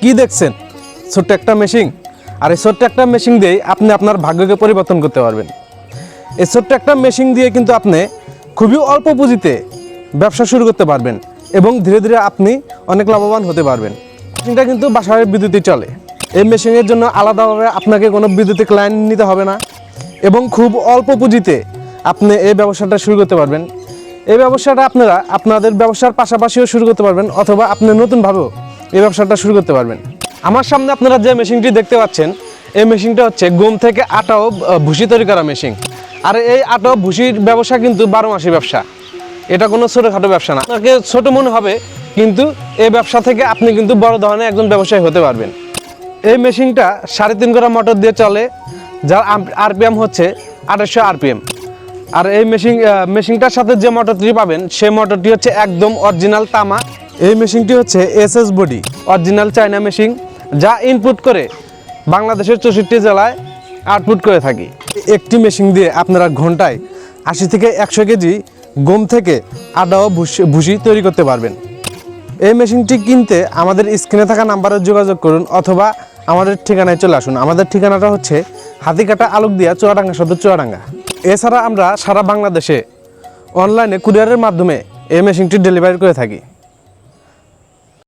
কি দেখছেন? ছোট্ট একটা মেশিন আর এই ছোট্ট একটা মেশিন দিয়েই আপনি আপনার ভাগ্যকে পরিবর্তন করতে পারবেন। এই ছোট্ট একটা মেশিন দিয়ে কিন্তু আপনি খুবই অল্প পুঁজিতে ব্যবসা শুরু করতে পারবেন এবং ধীরে ধীরে আপনি অনেক লাভবান হতে পারবেন। মেশিনটা কিন্তু বাসায় বিদ্যুৎই চলে। এই মেশিনের জন্য আলাদাভাবে আপনাকে কোনো বিদ্যুতিক লাইন নিতে হবে না এবং খুব অল্প পুঁজিতে আপনি এই ব্যবসাটা শুরু করতে পারবেন। এই ব্যবসাটা আপনারা আপনাদের ব্যবসার পাশাপাশিও শুরু করতে পারবেন অথবা আপনি নতুনভাবেও এই ব্যবসাটা শুরু করতে পারবেন। আমার সামনে আপনারা যে মেশিনটি দেখতে পাচ্ছেন, এই মেশিনটা হচ্ছে গম থেকে আটা ও ভুসি তৈরি করা মেশিন। আর এই আটা ভুসির ব্যবসা কিন্তু বারো মাসি ব্যবসা। এটা কোনো ছোটোখাটো ব্যবসা না। আপনাকে ছোট মনে হবে, কিন্তু এই ব্যবসা থেকে আপনি কিন্তু বড় ধরনের একজন ব্যবসায়ী হতে পারবেন। এই মেশিনটা সাড়ে তিন করা মোটর দিয়ে চলে, যার আরপিএম হচ্ছে আঠাশশো আরপিএম। আর এই মেশিন মেশিনটার সাথে যে মোটরটি পাবেন, সেই মোটরটি হচ্ছে একদম অরিজিনাল তামা। এই মেশিনটি হচ্ছে SS body, original China machine, যা ইনপুট করে বাংলাদেশের চৌষট্টি জেলায় আউটপুট করে থাকি। একটি মেশিন দিয়ে আপনারা ঘন্টায় আশি থেকে একশো কেজি গম থেকে আটা ও ভুসি তৈরি করতে পারবেন। এই মেশিনটি কিনতে আমাদের স্ক্রিনে থাকা নাম্বারে যোগাযোগ করুন অথবা আমাদের ঠিকানায় চলে আসুন। আমাদের ঠিকানাটা হচ্ছে হাতিকাটা আলোকদিয়া চুয়াডাঙ্গা সদর চুয়াডাঙ্গা। এছাড়া আমরা সারা বাংলাদেশে অনলাইনে কুরিয়ারের মাধ্যমে এই মেশিনটি ডেলিভারি করে থাকি।